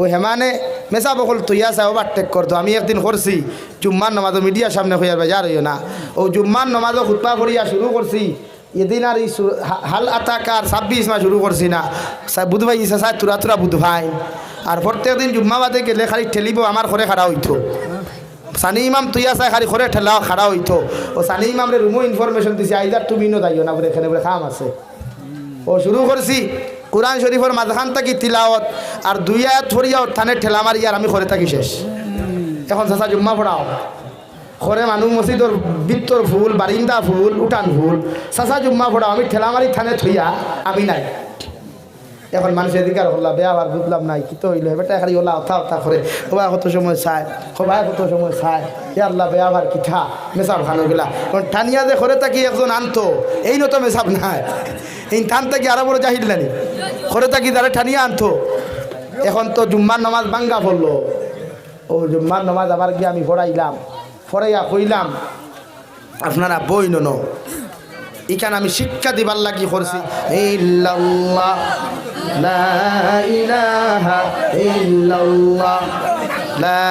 ও হেমানে মেসা বকল তুইয়া চাই ওভারটেক করতো আমি একদিন করছি, জুম্মার নমাজ মিডিয়ার সামনে হইয়ার বেজার হইও না। ও জুম্মার নমাজ খুতবা করিয়া শুরু করছি, এদিন আর হাল আতাকার ছাব্বিশ মাস শুরু করছি না। বুধ ভাই ইসা সায় তুরা তুরা বুধ আর প্রত্যেক দিন জুম্মা বাদে গেলে খালি ঠেলিব, আমার ঘরে খাড়া হইতো। সানি ইমাম তুই আসা খালি ঘরে ঠেলা খাড়া হইতো। ও সানি ইমামরে রুমও ইনফরমেশন দিছি, আইদার তুমি নো যাইও না বলে এখানে বলে খাম আছে। ও শুরু করছি কোরআন শরীফের মাঝখান থাকি তিলাওয়াত আর দুই আয়াত ফরিয়াও থানে ঠেলা মারি আর আমি ঘরে থাকি শেষ। এখন চাচা জুম্মা পড়াও। ঘরে মানুষ মসজিদর বৃত্তর ফুল বারিন্দা ফুল উঠান ফুল চাচা জুম্মা পড়াও আমি ঠেলা মারি থানে থইয়া আমি নাই। এখন মানুষ এদিকে আর হল্লা, বেয়া আর বুঝলাম নাই কি তো হইল বেটা খালি ওলা অথা অথা করে সবাই কত সময় চায়, সবাই কত সময় চায় এ আল্লাহ বেয়া আর কিঠা মেসাব খানো গেলা। কারণ টানিয়া যে ঘরে থাকি একজন আনতো এই নত মেসাব নাই। এই থান থেকে আরও বড় জাহিল নানি ঘরে থাকি তারা টানিয়া আনতো। এখন তো জুম্মার নামাজ বাঙ্গা পড়ল। ও জুম্মার নামাজ আবার গিয়ে আমি পড়াইলাম। পড়াইয়া কইলাম, আপনারা বই নন এখানে আমি শিক্ষা দিবার লাগি করছি। ইল্লাল্লাহ, লা ইলাহা লা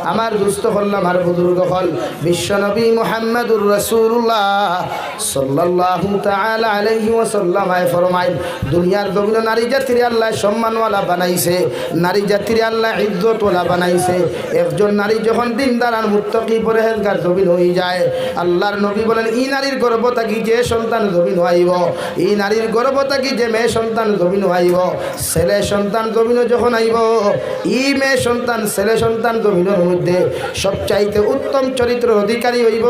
আমার দুস্থ হল, আমার বুজুর্গ হল। বিশ্বনবী মোহাম্মদুর রসুল্লাহ সাল্লাল্লাহু তাআলা আলাইহি ওয়াসাল্লাম আয় ফরমাইল দুনিয়ার জমিন নারী জাতির আল্লাহ সম্মানওয়ালা বানাইছে, নারী জাতির আল্লাহ ইজ্জতওয়ালা বানাইছে। একজন নারী যখন দিনদার আর মুত্তাকি পরহেজগার জমিন হয়ে যায়, আল্লাহর নবী বলেন, ই নারীর গর্ভ থাকি যে সন্তান জমিন হইব? ই নারীর গর্ভ থাকি যে মেয়ে সন্তান জমিন হইব? ছেলে সন্তান জমিন যখন আইব ই মেয়ে সন্তান, ছেলে সন্তান জমিনের মধ্যে সবচাইতে উত্তম চরিত্রের অধিকারী হইব।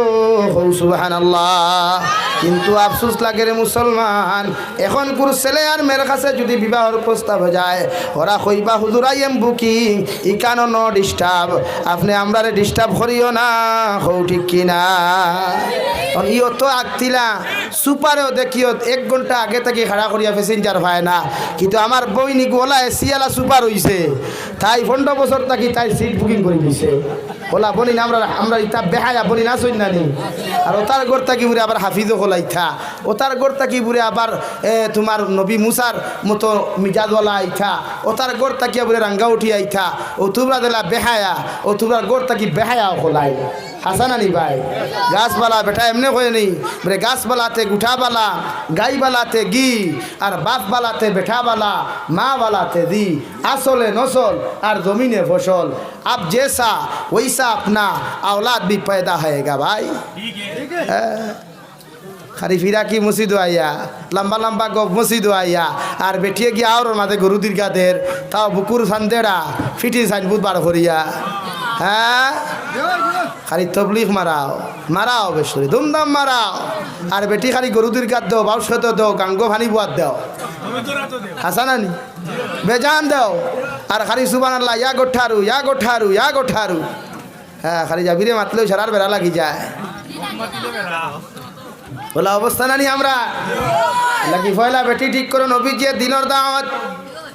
সুবাহান আল্লাহ কিন্তু আফসুস লাগে রে মুসলমান, এখন কোন ছেলে আর মেয়ের কাছে যদি বিবাহর প্রস্তাব যায়, ওরা কইবা, হুজুর আই এম বুকিং ই ইকানো ন ডিস্টার্ব আপনি আমরা ডিস্টার্ব করিও না। হৌ ঠিক কিনা? ইও তো আগতিলা সুপারেও দেখিও, এক ঘণ্টা আগে থেকে খাড়া করিয়া প্যাসেঞ্জার হয় না। কিন্তু আমার বইনি গোলা এসিয়ালা সুপার হইছে। তাই পনেরো বছর থাকি তাই সিট বুকিং করে দিছে। you. ওলা বনি না, আমরা আমরা ইতা বেহায়া বনি না সই নানি আর ওতার গোর থাকি বুড়ে আবার হাফিজও হলাইথা ওতার গোর থাকি বুড়ে আবার তোমার নবী মুসার মতো মিজাজওয়ালা আইথা ওতার গোর তাকিয়া বুড়ে রাঙ্গা উঠি আইথা ও তোমরা দিলা বেহায়া, ও তোমরা গোর তাকি বেহায়া হলাই। হাসানানি ভাই গাছপালা বেটা এমনি হয়ে নেই বলে গাছপালাতে গুঠাবালা গাইবালাতে গি, আর বাপবালাতে বেঠাবালা মা বালাতে দি, আসলে নসল আর জমিনে ফসল। আপ জেসা वैसा अपना औलाद भी पैदा होएगा भाई খালি ফিরা কি মসজিদ আইয়া লম্বা লম্বা গপ মসজিদ আইয়া আর বেটিয়ে গিয়া আর মাঝে গরু দীর্ঘাদের তাও বুকুর সান্দেরা ফিটি সাইন বুধবার করিয়া হ্যাঁ খালি তবলিগ মারাও মারাও বেশি ধুমধাম মারাও আর বেটি খালি গরুদের কাত দেও বাউস খেতে দেও গাঙ্গ ভানি বুয়াত দেও হাসানানি বেজান দেও আর খালি সুবান আল্লাহ ইয়া গোঠারু ইয়া গোঠারু ইয়া গোঠারু হ্যাঁ খালি যাবিরে মাতলেও সারার বেড়া লাগি যায়। বলা অবস্থা নানি আমরা? লাগি ফয়লা বেটি ঠিক করো অভিজিৎ দিনর দাওয়াত।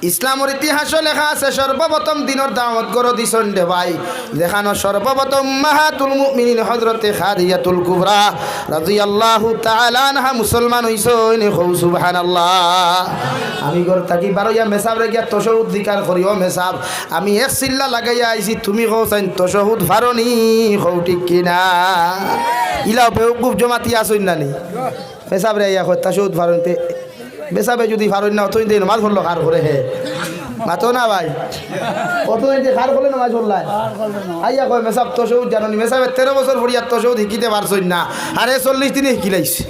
ইসলামের ইতিহাসও লেখা আছে, সর্বপ্রথম দিনর দাওয়াত করো দিছন দে ভাই। দেখানো সর্বপ্রথম মাহাতুল মুমিনিন হযরতে খাদিজাতুল কুবরা রাদিয়াল্লাহু তাআলা আনহা মুসলমান হইছইন খৌ সুবহানাল্লাহ। আমি গর থাকি বারো ইয়া মেসাব রে গিয়া তশহুদ দিকার করিও মেসাব। আমি এক চিল্লা লাগাইয়া আইছি, তুমি কও চাইন তশহুদ ফারনি কও, ঠিক কিনা? ইলাও বেউকুফ জমাতি আসইন নানি মেসাব রে ইয়া কই তশহুদ ফারনতে বেসাবে যদি ফারন না, অতই দিন মাছ ভরলো কার করে হে। মাতো না ভাই। কত যে কার করে নামাজ ভরলাই আইয়া কয় মেসাব তো তশহুদ জানি মেসাবে তেরো বছর ভরিয়া তশহুদ শিখিতে পারছই না। আরে চল্লিশ দিনে শিখিলাইছে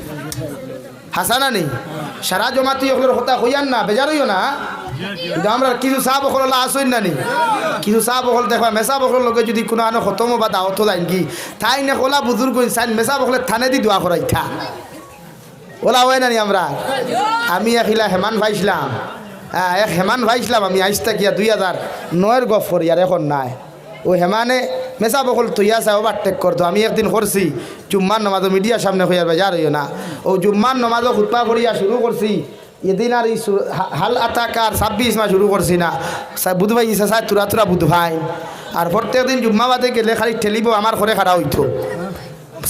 হাসানা নেই। সারা জমাতি ওগুলোর হতা হইয়ান না বেজার হইও না। কিন্তু আমরা কিছু চাহ বকল আসইন না নি কিছু চাহ বকল দেখবা মেসা বকল লগে যদি কোনো আনো খতম বা দাওয়াত লাইন কি? তাই না কলা বুজুর্গ চাইন মেসা বকলে থানে দি দোয়া করাই থা। ওলা হয় না নি আমরা? আমি এখিলা হেমান ভাইছিলাম। হ্যাঁ এক হেমান ভাইছিলাম আমি আইসটা কিয়া দুই হাজার নয়ের গফ করি আর এখন নাই। ও হেমানে মেসা বকল তুইয়া চাই ওভারটেক করতো আমি একদিন করছি জুম্মার নমাজও মিডিয়ার সামনে হইয়ার বেজার হইও না। ও জুম্মার নমাজও খুতপা করিয়া শুরু করছি এদিন আর এই হাল আতাকার ছাব্বিশ মাস শুরু করছি না। সা- বুধ ভাই ইসা তুরা তুরা বুধ ভাই আর প্রত্যেক দিন জুম্মাবাদে গেলে খালি ঠেলিব আমার ঘরে খাড়া হইতো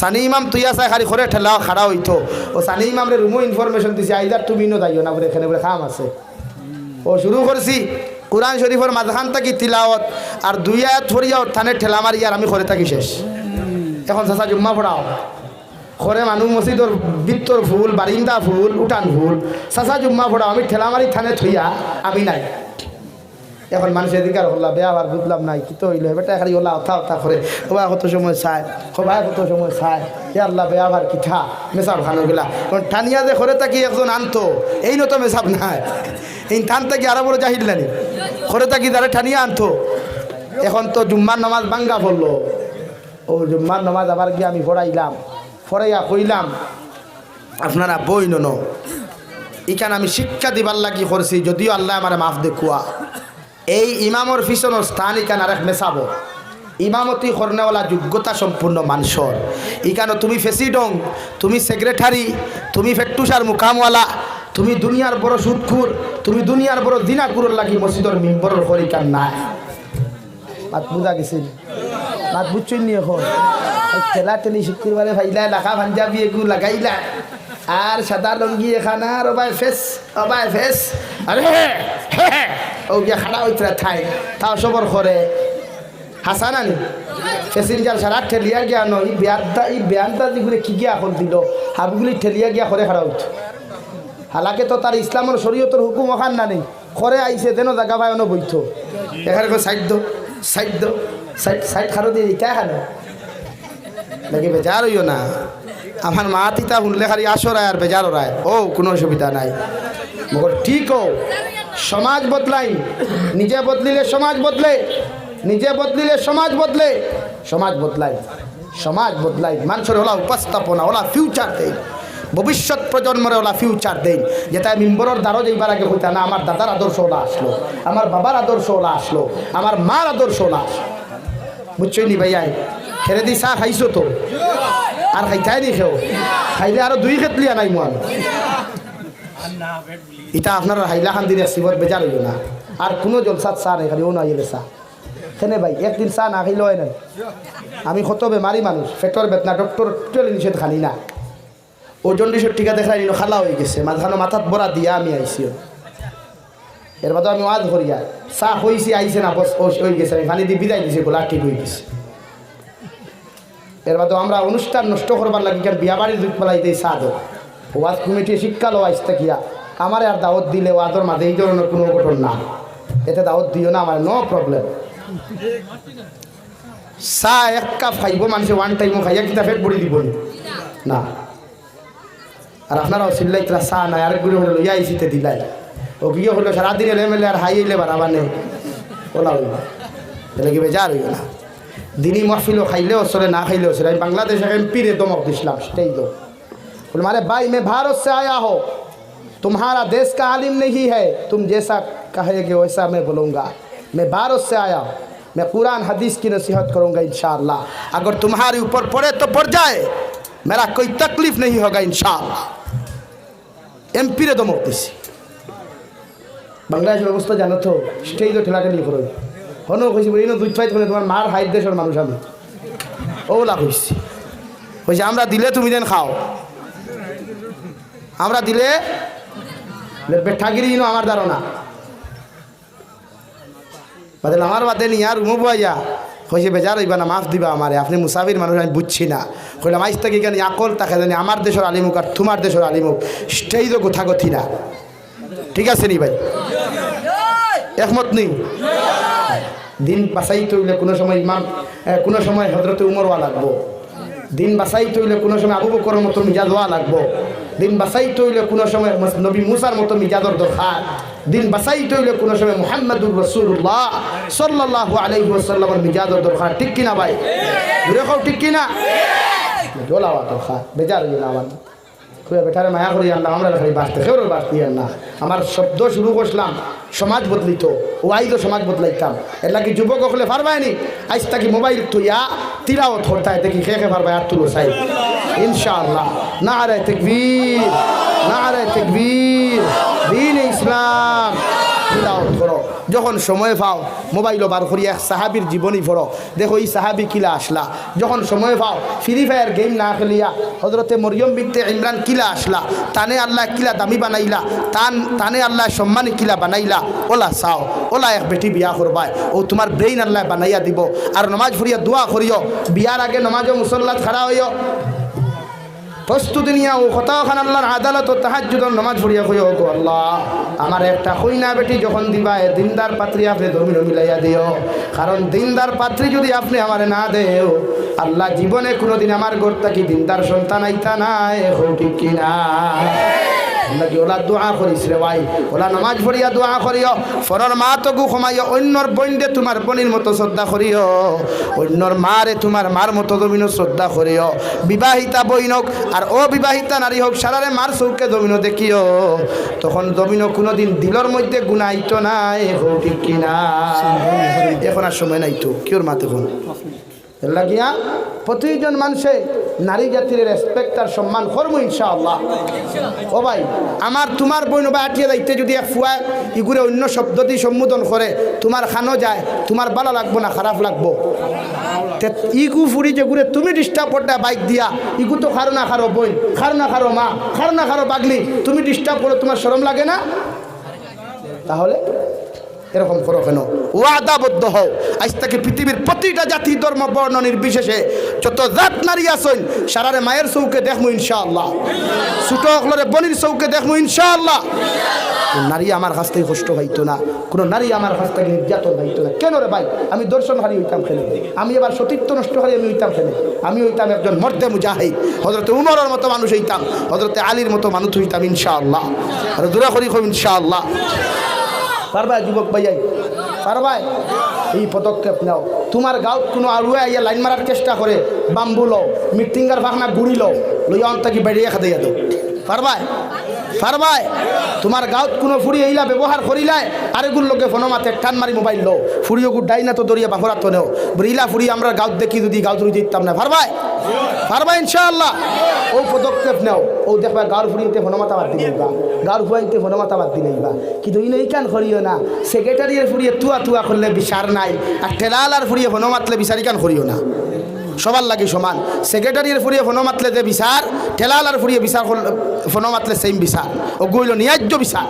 সানি ইমাম, তুই আসায় খালি ঘরে ঠেলা, খাড়া হইতো। ও সানি ইমাম রে রুমো ইনফরমেশন দিছে আইদার তুমি নো যাইও না বলে, এখানে বলে খাম আছে। ও শুরু করছি, কোরআন শরীফের মাঝখান থাকি তিলাওয়াত, আর দুই আয়াত ফরিয়া থানে ঠেলা মারি, আর আমি ঘরে থাকি শেষ। এখন চাচা জুম্মা পড়াও। ঘরে মানুহ মসজিদর বৃত্তর ফুল বারিন্দা ফুল, উঠান ফুল, চাচা জুম্মা পড়াও, আমি ঠেলা মারি থানে থইয়া, আমি নাই। এখন মানুষের এদিকার হল্লা, বেয়া আর বুঝলাম নাই, কি তো হইল? বেটা খালি ওলা অথা অথা করে সবাই কত সময় চায় সবাই কত সময় চায় এ আল্লাহ, বেয়া আর কিঠা মেসাব খানো গেলা। কারণ টানিয়া যে ঘরে থাকি একজন আনতো এই নত মেসাব নাই। এই থান থাকি আরও বড় জাহিল নানি। ঘরে থাকি তারা টানিয়া আনতো। এখন তো জুম্মার নামাজ বাঙ্গা পড়ল। ও জুম্মার নামাজ আবার গিয়ে আমি পড়াইলাম, পড়াইয়া কইলাম, আপনারা বই নন। ইখান আমি শিক্ষা দিবার লাগি করছি, যদিও আল্লাহ আমার মাফ দেখুয়া এই ইমামর পিছনের স্থান ইখান আরেক মেশাবো ইমামতি কর্নেওয়ালা যোগ্যতা সম্পূর্ণ মানুষর ইখানো তুমি ফেসিডং তুমি সেক্রেটারি তুমি ফেট্টুসার মুকামওয়ালা তুমি দুনিয়ার বড় সুদখুর তুমি দুনিয়ার বড় দিনাকুরের লাগি মসজিদর মিম্বরের হরিকান নাই। মাত বুঝা গেছিল। মাত নি এখন? এই ঠেলা ঠেলি শুক্রবারে ভাইলা লাখা পাঞ্জাবি এগু লাগাইলা। আর সাদা লঙ্গি এখানা আর ওবাই ফেস ওবাই ফেস। আরে হে ও গিয়া খাড়া হইতরা ঠাই, তাও সবর করে। হাসান আনি প্যাসেঞ্জার সারা ঠেলিয়া গিয়া ন ই বেয়ানটা ই বেয়ানটা যেগুলি কি গিয়া এখন দিল? হাবগুলি ঠেলিয়া গিয়া করে খাড়া হইত হালাকে তো তার ইসলামের শরীয়তের হুকুম ওখান না নেই। খরে আইছে তেন জায়গা পায় অন বইত এখানে সাইড দো সাইড দো সাইড সাইড খারো দিয়ে ইটা খানো দেখি বেজার হইও না। আমার মা তিতা শুনলে খালি আসরায় আর বেজার রায়। ও, কোনো অসুবিধা নাই। মগর ঠিক হো সমাজ বদলাই, নিজে বদলিলে সমাজ বদলে, নিজে বদলিলে সমাজ বদলে, সমাজ বদলাই সমাজ বদলাই, মানুষের ওলা উপস্থাপনা ওলা ফিউচার দেয় ভবিষ্যৎ প্রজন্মরে ওলা ফিউচার দেন যেটা মিম্বরের দ্বারও যাইবার আগে হইতা না, আমার দাদার আদর্শ ওলা আসলো, আমার বাবার আদর্শ ওলা আসলো, আমার মার আদর্শ ওলা আসলো। বুঝছই নি ভাইয়াই খেলে দি চাহ খাইছো তো? আর খাইতাই নি খেও খাইলে আরও দুই খেতলিয়া নাই মন ইটা আপনার হাইলা খান দিলে শিবর বেজার হইল না। আর কোনো জলসাত চা নাই, খালি ও না চা কেনে ভাই একদিন চা না খাইলে নাই। আমি কত বেমারি মানুষ পেটর বেদনা ডক্টর টোটালি নিষেধ খালি না। ওজন ডিসের টিকা দেখাই নিল খালা হয়ে গেছে। মাঝখানো মাথাত বড়া দিয়া আমি আইসি এর বাদে আমি ওয়াজ করিয়া চা হইছি আইছে না বস হয়ে গেছে। আমি পানি দিয়ে বিদায় দিছি, গোলা ঠিক হয়ে গেছে। এর বাদে আমরা অনুষ্ঠান নষ্ট করবার লাগি কারণ বিয়া বাড়ির দুধ পেলাই দিই চা দো ওয়াজ কমিটি শিক্ষা লো আইসতে কিয়া আমার আর দাওয়াত দিলে ওয়াজর মাঝে এই ধরনের কোনো ঘটন না। এতে দাওয়াত দিও না, আমার নো প্রবলেম চা এক কাপ খাইব, মানুষে ওয়ান টাইমও খাইয়া কিতা ফেট বড়ি দিব না। আর আপনারাও চিল্লাই তারা চা নাই, আরেকগুলো হলো ইয়া ইসিতে দিলাই। ও গিয়ে হলো সারাদিন এলে মেলে আর হাই এলে বাড়াবা নেই। ওলা হইব তাহলে কি বেজার হইব না? দিনী মহফিলও খাইলেও চলে না খাইলেও চলে আমি বাংলাদেশ এমপিরে দমক দিছিলাম সেটাই তো बोले मारे भाई मैं भारत से आया हो तुम्हारा देश का आलिम नहीं है तुम जैसा कहेगे वैसा मैं बोलूँगा मैं भारत से आया हूँ मैं कुरान हदीस की नसीहत करूँगा इन अगर तुम्हारे ऊपर पड़े तो पड़ जाए मेरा कोई तकलीफ नहीं होगा इन এম পিরে দমক দিছি বাংলাদেশের অবস্থা জানো তো সেটাই তো ঠেলাঠেলি করো হনো কইছি বলি দুই ছয় তোমার মার হাইট দেশের মানুষ আমি। ওলা কইছি, কইছে, আমরা দিলে তুমি দেন খাও। আমরা দিলে? বেঠাগিরি ইনো আমার ধারণা। বাদে আমার বাদে নি আর রুমো পাইয়া কইছে, বেজার হইবা না, মাফ দিবা আমারে, আপনি মুসাফির মানুষ, আমি বুঝছি না। কইলাম আইস থেকে কেন, আকল তাকে জানি, আমার দেশের আলিমুক আর তোমার দেশের আলিমুক কথা কথি না। ঠিক আছে নি ভাই? একমত নেই। দিন বাসাই তৈলে কোনো সময় ইমাম কোনো সময় হজরতে উমরওয়া লাগবো। দিন বাসাই তৈলে কোনো সময় আবু বকরের মতো মিজাজ হওয়া লাগবো। দিন বাসাই তৈলে কোনো সময় নবী মুসার মতো মিজাজর দরকার। দিন বাসাই তৈলে কোনো সময় মুহাম্মদুর রসুল্লাহ সাল্লাহ আলাইহি মিজাজর দরকার। ঠিক কিনা ভাই? ঠিক কিনা? জোলাওয়া দরকার বেজার হইল না খুঁজে বেটারে মায়া করি আনলাম আমরা খালি বাঁচতে খেয়ে বাঁচতে আল্লাহ আমার শব্দ শুরু করছিলাম, সমাজ বদলিত ওয়াইজও সমাজ বদলাইতাম। এর লাগি যুবক হলে পারবায়নি আজ তাকে মোবাইল তুইয়া তিরাও ধরতায় দেখি খে খে পারবায় আর তুলো চাই। ইনশাআল্লাহ। না রে তেকবীর না রে তেকবীর। দিন ইসলাম। যখন সময় পাও মোবাইল বার করিয়া সাহাবির জীবনী পড়ো। দেখো, এই সাহাবি কিলা আসলা যখন সময় পাও ফ্রি ফায়ার গেম না খেলিয়া হজরতে মরিয়ম বিনতে ইমরান কিলা আসলা তানে আল্লাহ কিলা দামি বানাইলা? তান, তানে আল্লাহ সম্মানী কিলা বানাইলা? ওলা চাও, ওলা এক বেটি বিয়া করবাই। ও তোমার ব্রেইন আল্লাহ বানাইয়া দিব। আর নমাজ ফুরিয়া দোয়া করিও। বিয়ার আগে নমাজও মুসল্লাত খাড়া হইও প্রস্তুতি নিয়া ও কোথাও খান আল্লাহর আদালত ও তাহাজুদন নমাজ পড়িয়া কই হোক আল্লাহ, আমার একটা কইনা বেটি যখন দিবা, এ দিনদার পাত্রী আপনি ধর্মীয় মিলাইয়া দিও। কারণ দিনদার পাত্রী যদি আপনি আমার না দেও, আল্লাহ জীবনে কোনোদিন আমার ঘর কি দিনদার সন্তান আইতা নাই হোক ঠিক কিনা? ওলা দোয়া করিস রে ভাই? ওলা নমাজ পড়িয়া দোয়া করিও। ফরর মা তগু ক্ষমাইও অন্যর বইন্দে তোমার বনির মতো শ্রদ্ধা করিও। অন্যর মারে তোমার মার মতো জমিন শ্রদ্ধা করিও। বিবাহিতা বইনক আর অবিবাহিতা নারী হোক, সারারে মার চৌকে জমিন দেখিও। তখন জমিন কোনোদিন দিলর মধ্যে গুণাইতো নাই হো ঠিক কিনা? এখন আর সময় নাই তো। কিওর মাতে কোন লাগিয়া প্রতিজন মানুষে নারী জাতির রেসপেক্ট আর সম্মান করব ইনশাআল্লাহ। ও ভাই, আমার তোমার বইন বা আটিয়ে দায়িত্বে যদি এক ফুয়ায় ইগুরে অন্য শব্দ দিয়ে সম্বোধন করে, তোমার খানো যায়, তোমার ভালো লাগবো না, খারাপ লাগবো। ইগু ফুরি যে ঘুরে তুমি ডিস্টার্ব করতে বাইক দিয়া, ইগু তো খারো না খারো বই খারো না খারো মা, খারো না খারো বাগলি তুমি ডিস্টার্ব করো, তোমার শরম লাগে না? তাহলে এরকম করো কেন? ওয়াদাবদ্ধ হও। আজ থেকে পৃথিবীর প্রতিটা জাতি, ধর্ম, বর্ণ নির্বিশেষে যত জাত নারী আসইন সারারে মায়ের চৌকে দেখমু ইনশাআল্লাহ। ছোট অকলরে বনির চৌকে দেখমু ইনশাআল্লাহ। নারী আমার কাছ থেকে কষ্ট পাইতো না, কোনো নারী আমার কাছ থেকে নির্যাতন পাইতো না। কেন রে ভাই? আমি দর্শনহারি হইতাম খেলে। আমি এবার সতীত্ব নষ্টহারি আমি হইতাম খেলে। আমি হইতাম একজন মর্দে মুজাহিদ। হজরতে উমরের মতো মানুষ হইতাম হজরতে আলীর মতো মানুষ হইতাম ইনশাআল্লাহ। দূরা করি ইনশাআল্লাহ। পারবাই যুবক ভাইয়াই পারবাই এই পদক্ষেপ নাও। তোমার গাঁৱত কোনো আলুৱে আইয়া লাইন মারার চেষ্টা করে বাম্বু লও মিটিংগার ভাগনা গুড়ি লও লইয়া অন্তাকি বেরিয়ে খাতে যাতো পারবাই পারবাই তোমার গাঁৱত কোনো ফুরি এইলা ব্যবহার করিলাই আরেগুর লোকে ফোন মাতে টান মারি মোবাইল লো ফুরিও গু ডাই না তো দরিয়া তো নেও বইলা ফুরি আমরা গাঁৱত দেখি যদি গাঁৱত রুই দিতাম না। পারবাই পারবা ইনশাআল্লাহ? ও পদক্ষেপ নেও। ও দেখবা গাঁৱৰ ফুরিতে ফোন মাতা বাদ দিলেইবা গাঁৱৰ ফুয়াইতে মাতা বাদ দিলেইবা কিন্তু ইন এইখান করিও না? সেক্রেটারিয়ের ফুরিয়ে তুয়া তুয়া করলে বিচার নাই, আর ঠেলালার ফুরিয়ে ফোন মাতলে বিচার ইকান করিও না? সবার লাগে সমান। সেক্রেটারিয়ের ফুরিয়ে ফোন মাতলে যে বিচার, ঠেলালার ফুরিয়ে বিচার করলে মাতলে সেম বিচার। ও গইল ন্যায্য বিচার।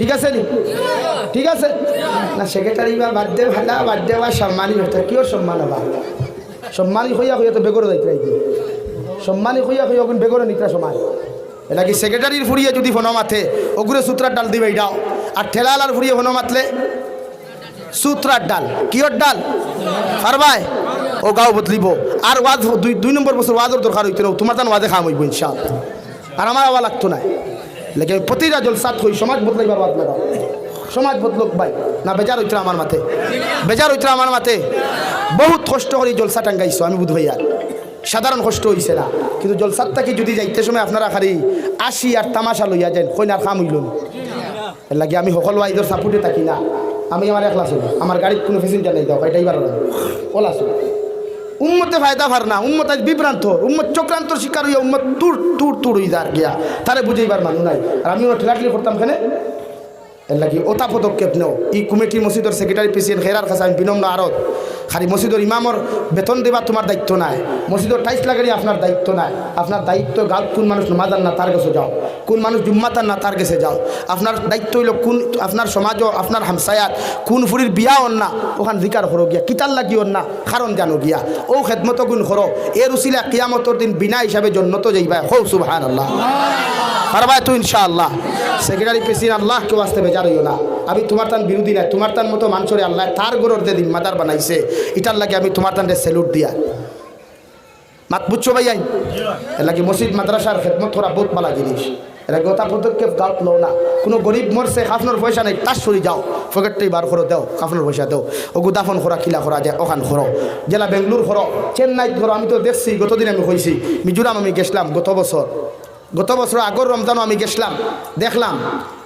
ঠিক আছে নি? ঠিক আছে? না, সেক্রেটারি বা বার্থডে ভালা বার্থডে বা সম্মানী হতে কিয় সম্মান হবা? সম্মানী হইয়া হইয়া তো বেগর যাইতে রাখি সম্মানী হইয়া হইয়া কোন বেগরে নিত্রা সময় এটা কি সেক্রেটারির ফুরিয়ে যদি ফোন মাথে ওগুলো সূত্রার ডাল দিবে এটাও। আর ঠেলালার ফুরিয়ে ফোন মাতলে সূত্রার ডাল। কিয়র ডাল? পারবাই ও গাও বদলিব। আর ওয়াজ দুই দুই নম্বর বছর ওয়াজের দরকার হইতো তোমার তান ওয়াজে খাম হইব ইনশাল আর আমার আওয়া লাগতো না। লেকিন প্রতিটা জলসাত হই সমাজ বদলাইবার ওয়াজ লাগাও সমাজ বদলোক ভাই। না, বেজার হইতো আমার মাথে বেজার হইতো আমার মাথে বহুত কষ্ট করে জলসা টাঙ্গাইছো, আমি বুধ ভাইয়া সাধারণ কষ্ট হইছে না। কিন্তু জলসার থাকি যদি যাইতে সময় আপনারা খালি আসি আর তামাশা লইয়া যান কইনার খাম হইল না। এর লাগে আমি সকল ওয়াইদর সাপোর্টে থাকি না। আমি আমার একলা চলি, আমার গাড়ির কোনো ফেসেঞ্জার নেই দাও এটাই বার ওলা চলি। উম্মতে ফায়দা ফার না, উম্মত আজ বিভ্রান্ত, উম্মত চক্রান্তর শিকার হইয়া উম্মত তুর তুর তুর হইয়া গিয়া। তারে বুঝাইবার মানুষ নাই। আর আমি ওরা ঠেলাঠেলি করতাম কেন? এর লাগি ওটা পদক্ষেপ নেও। ই কমিটি মসজিদের সেক্রেটারি প্রেসিডেন্ট খেরার কাছে আমি বিনম্র আরত খালি মসজিদের ইমামর বেতন দেবা তোমার দায়িত্ব নাই। মসজিদের টাইস লাগালি আপনার দায়িত্ব নাই। আপনার দায়িত্ব গাল কোন মানুষ নমাজান না তার কাছে যাও। কোন মানুষ জুম্মাতান না তার কাছে যাও। আপনার দায়িত্ব হইল কোন আপনার সমাজও আপনার হামসায়াত কোন ফুরির বিয়া হন না ওখান জিকার করো গিয়া। কিতাল লাগি হন না কারণ জানো গিয়া। ও খেদমত গুণ করো এর উচিলা কিয়ামতর দিন বিনা হিসাবে জন্নত যাইবা হৌ সুবহান আল্লাহ পারবা তো ইনশাআল্লাহ। সেক্রেটারি প্রেসিডেন্ট আল্লাহ কেউ আসতে বেজার হইও না। আমি তোমার তান বিরোধী নাই, তোমার তান মতো মানুষরে আল্লাহ তার গরর দিন মাদার বানাইছে এটার লাগে আমি তোমার তানরে স্যালুট দিয়া। মাত বুঝছ ভাই আই এর লাগে মসজিদ, মাদ্রাসার খেদমত করা বহুত ভালো জিনিস। এর ওটা পদক্ষেপ গাঁত লো না। কোনো গরিব মরছে, খাফনোর পয়সা নেই তার সরি যাও। ফকেটটাই বার করো, দেও, খাফনোর পয়সা দেও। ও গুদাফন করা কিলা করা যায় ওখান করো জেলা বেঙ্গলোর করো চেন্নাই করো আমি তো দেখছি, গতদিন আমি হয়েছি মিজোরাম আমি গেছিলাম, গত বছর। গত বছর আগর রমজানও আমি গেছিলাম, দেখলাম,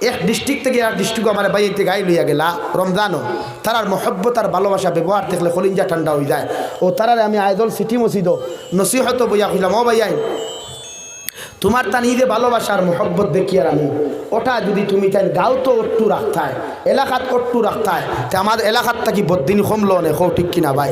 এক ডিস্ট্রিক্ট থেকে এক ডিস্ট্রিক্ট আমার বাইতে গাই লইয়া গেলা, রমজানও। তারার মহব্বত আর ভালোবাসা, ব্যবহার দেখলে কলিঞ্জা ঠান্ডা হয়ে যায়। ও তারারে আমি আয়দল সিটি মসজিদ নসিহত বইয়া খুঁজলাম ও ভাইয়াই, তোমার তা নিজে ভালোবাসার মহব্বত দেখি আর আমি। ওটা যদি তুমি তাই গাও তো অট্টু রাখতায়, এলাকাত অট্টু রাখতায়, তে আমার এলাকাত থাকি বদিন কমলো নে কৌ ঠিক কিনা ভাই?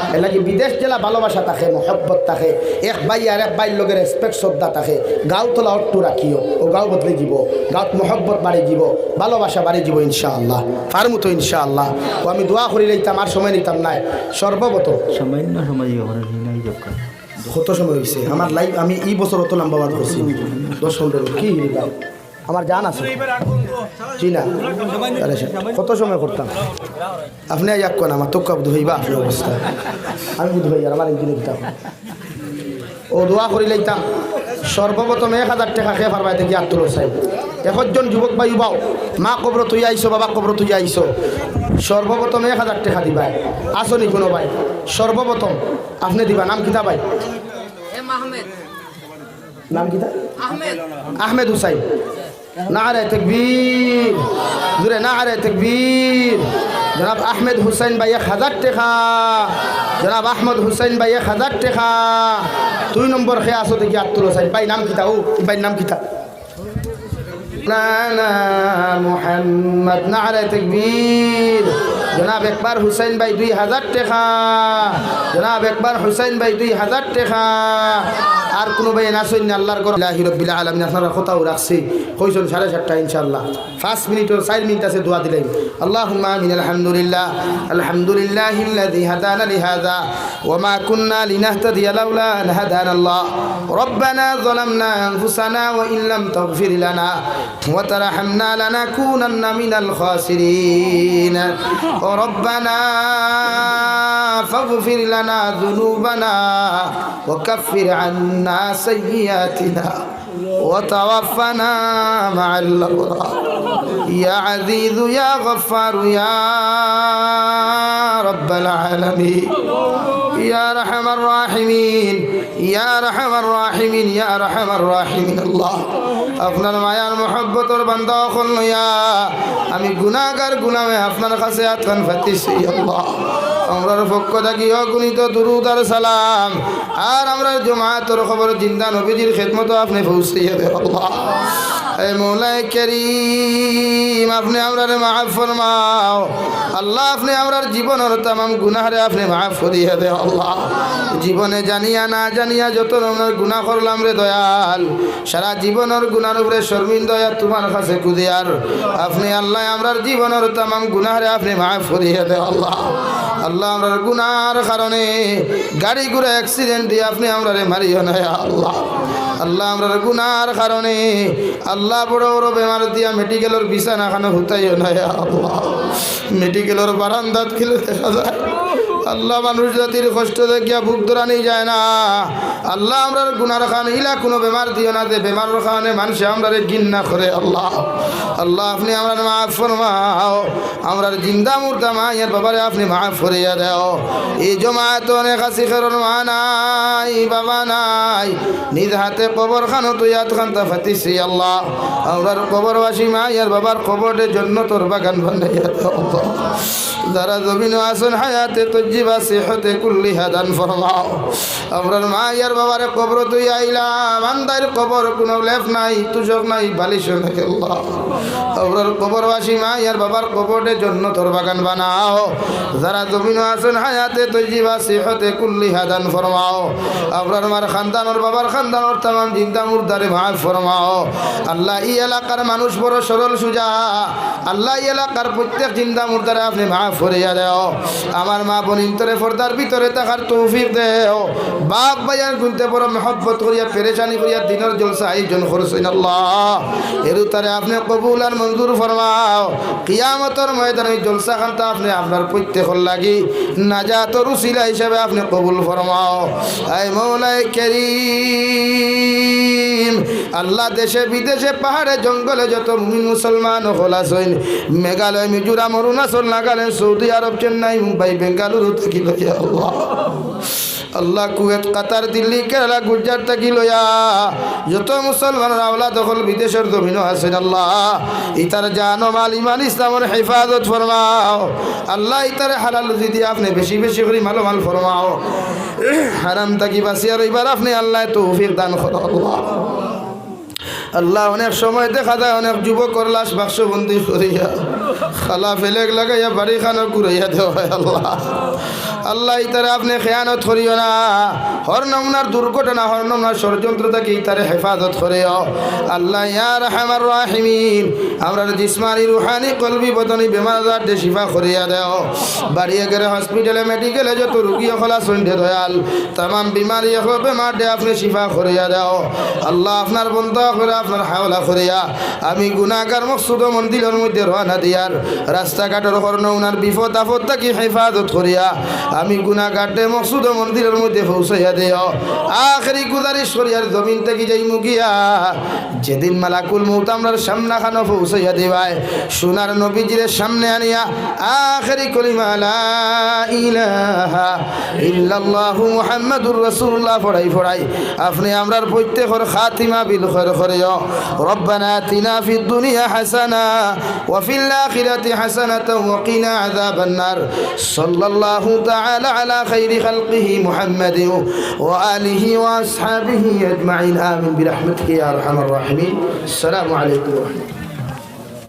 এর লাগি বিদেশ জেলা ভালোবাসা থাকে মহব্বত থাকে। এক ভাই আর এক ভাইয়ের লগে রেসপেক্ট শ্রদ্ধা থাকে। গাঁও তোলা অট্টু রাখিও ও গাঁও বদলে যাব গাঁত মহব্বত বাড়ি যাব ভালোবাসা বাড়ি যাব ইনশাআল্লাহ। পারমু তো ইনশাআল্লাহ। ও আমি দোয়া করি লইতাম আর সময় নিতাম নাই। সামান্য সময় কত সময় হয়েছে আমার লাইফ আমি এই বছর অত লম্বা বাদ করছি। দশ পনেরো কি? হিরিকাম আমার জান আছে। জি না কত সময় করতাম? আপনি এক কোন আমার তোকা বুধ হইবা আপনি অবস্থা। আমি বুধ আর আমার ইঞ্জিনে দিতাম। ও দোয়া করি লাইতাম সর্বপ্রথম এক হাজার টাকা খেয়ে পারবা দেখি আত্মর চাই। একজন যুবক বা যুবাও মা কবর তুই আইসো বাবা কবর তুই আইসো। সর্বপ্রথম এক হাজার টাকা দিবাই আসনি কোনো ভাই। সর্বপ্রথম। আপনি দিবা নাম কিতা ভাই? নাম কিতা? আহমেদ। আহমেদ হুসাইন। নারে তেকবীর। জুড়ে নারে তেকবীর। জনাব আহমেদ হুসাইন বাই এক হাজার টেখা জনাব আহমদ হুসাইন বাই এক হাজার টেখা দুই নম্বর খেয়ে আসো দেখি আত্মুল হোসাইন ভাই, নাম কিতা ও বাই নাম কিতা না মোহাম্মদ, নারে তেকবীর। জনাব একবার হুসাইন ভাই দুই হাজার টেখা জনাব একবার হুসাইন ভাই দুই হাজার টেখা আর কোনো ভাই নাসইন আল্লাহর গর আল্লাহি রব্বিল আলামিন আপনারা কথাও রাখছি কইছেন সাড়ে সাতটা ইনশাআল্লাহ পাঁচ মিনিট ও চার মিনিট আছে দোয়া দিলেন আল্লাহুম্মা আমিন আলহামদুলিল্লাহ আলহামদুলিল্লাহ الذي هدانا لهذا وما كنا لنهتدي لولا أن هدانا الله ربنا ظلمنا أنفسنا وإن لم تغفر لنا وترحمنا لنكونن من الخاسرين ربنا فاغفر لنا ذنوبنا وكفر عنا سيئاتنا وتوفنا مع الأبرار. يا عزيز يا غفار يا رب العالمين. يا رحم الراحمين يا رحم الراحمين يا رحم الراحمين الله আপনার মায়ার মহব্বতর বান্দা হল ইয়া আমি গুনাহগার গুনামে আপনার কাছে আতকান ফাতিছি আল্লাহ আমরার পক্ষ থাকি অগুণিত দুরুদ আর সালাম আর আমরা জমাতর খবর জিন্দা নবীজির খেদমত আপনি পৌঁছিয়ে দে আল্লাহ এ মৌলাই করিম, আপনি আমরারে মাফ ফরমাও। আল্লাহ, আপনি আমরার জীবনের তাম গুনাহরে আপনি মাফ করিয়ে দে আল্লাহ। জীবনে জানিয়া না জানিয়া যত রকমের গুনাহ করলাম রে দয়াল, সারা জীবনের গুনার উপরে শর্মিন দয়া তোমার কাছে কুদিয়ার। আপনি আল্লাহ, আমরার জীবনের তাম গুনাহরে আপনি মাফ করিয়ে দে আল্লাহ। আল্লাহ আমরা গুনার কারণে গাড়ি ঘুরে অ্যাক্সিডেন্ট দিয়ে আপনি আমরা রে মারিও না আল্লাহ। আল্লাহ আমরা গুনার কারণে আল্লাহ বড় বড় বেমার দিয়া মেডিকেলের বিছানা খানো হুতাইও না আল্লাহ। মেডিকেলের বারান্দাত খেলে দেখা যায়। আল্লাহ মানুষ জাতির কষ্ট দেখিয়া বুক দরানি যায় না, আল্লাহ আমরার গুনার খান ইলা কোনো বেমার দিও না দে বেমারের কারণে মানুষ আমরা গিন্না করে, আল্লাহ। আল্লাহ, আপনি আমরা মাফ ফরমাও, আমরার জিন্দা মুর্দা মায়ের বাবারে আপনি মাফ ফরিয়া দেও। এই জমায়েত অনেক আসি খেরন মা নাই, বাবা নাই। নিজ হাতে কবর খানো, তুই হাত খান্তা ফাতিসি আল্লাহ। আমরার কবরবাসী মায়ের বাবার কবরের জন্য তোর বাগান বানাইয়া দেও। যারা জমিন আসন হায়াতে তজ্জিবা সেহতে কুল্লি হাদান ফরমাও। আমরার মা বাবারে কবর তুই আইলাম আন্দার কবর কোনো লেফ নাই, তুষক নাই, বালিশ নাই আমরার কবরবাসী মা বাবার কবরের জন্য তোর বাগান বানাও। যারা জমিন আসন হায়াতে তজ্জিবা সেহতে কুল্লি হাদান ফরমাও। আমরার মার খানদানোর বাবার খানদানোর তামাম চিন্তা মুর্দারে মাফ ফরমাও। আল্লাহ, এই এলাকার মানুষ বড় সরল সুজা। আল্লাহ, এই এলাকার প্রত্যেক চিন্তা মুর্দারে আপনি মাফ ফরিয়া দেও। আমার মা বনিন্তরে ফর্দার ভিতরে থাকার তৌফিক দেও। বাপ ভাইয়ার গুনতে বড় মহব্বত করিয়া, পেরেশানি করিয়া দিনের জলসা আয়োজন করছেন আল্লাহ। এরু তারে আপনি কবুল আর মঞ্জুর ফরমাও। কিয়ামতর ময়দানে জলসা খানটা আপনি আপনার প্রত্যেক লাগি নাজাতর উসিলা হিসাবে আপনি কবুল ফরমাও। আই মৌলাই করিম। আল্লাহ দেশে, বিদেশে, পাহাড়ে, জঙ্গলে যত মুমিন, মুসলমান হল আসইন মেঘালয়, মিজোরাম, অরুণাচল, নাগাল্যান্ড, সৌদি আরব, চেন্নাই, মুম্বাই, বেঙ্গালুরু থাকি লইয়া আল্লাহ কুয়েত, কাতার, দিল্লি, কেরালা, গুজরাট থাকি লইয়া যত মুসলমানের আওলা দখল বিদেশের জমিন আছেন আল্লাহ। ইতার জান মাল ইমান ইসলামের হেফাজত ফরমাও। আল্লাহ ইতার হালাল যদি আপনি বেশি বেশি করে মালো মাল ফরমাও। হারাম থাকি বাসিয়া রইবার আপনি আল্লাহ তৌফিক দান আল্লাহ। অনেক সময় দেখা যায় অনেক যুবকর লাশ বাক্সবন্দি করিয়া খালা ফেলেক লাগাইয়া বাড়ি খানো কুড়াইয়া দেওয়া আল্লাহ। আল্লাহ ইতারে আপনি খেয়ানত করিও না। হর নমনার দুর্ঘটনা হর নমনার ষড়যন্ত্র থেকে ইতারে হেফাজত করিও। আল্লাহ ইয়ার হামার রাহিমিন, আমরা জিসমানি, রুহানি, কলবি, বদনি, বেমার আজার দে শিফা করিয়া দেও। বাড়িয়ে গেলে হসপিটালে, মেডিকেলে যত রুগী হলা সন্ধে দয়াল, তামাম বিমারি বেমার দে আপনি শিফা করিয়া দেও। আল্লাহ আপনার বন্ধ করে আপনার হাওলা করিয়া, আমি গুণাগার মকসুদ মন্দিরের মধ্যে রওনা দিয়ার, রাস্তাঘাটের হরণ উনার বিপদ আপদ থাকি হেফাজত করিয়া আমি গুণাগাটে মকসুদ মন্দিরের মধ্যে পৌঁছাইয়া দেও। আখরি গুজারিশ করিয়ার জমিন থেকে যাই মুগিয়া যেদিন মালাকুল মৌত আমরার সামনা খানো পৌঁছাইয়া দেবায়, সোনার নবীজির সামনে আনিয়া আখরি কলিমা রাসূলুল্লাহ ফড়াই ফড়াই আপনি আমরার প্রত্যেকর খাতিমা বিল খৈর করিও। রব্বানা আতিনা ফিদ দুনিয়া হাসানা ওয়া ফিল আখিরাতি হাসানাতাও ওয়া কিনা আযাবান নার সাল্লাল্লাহু تعالى على خير خلقه محمد وآله وأصحابه أجمعين. آمين. برحمتك يا أرحم الراحمين. السلام عليكم ورحمة الله.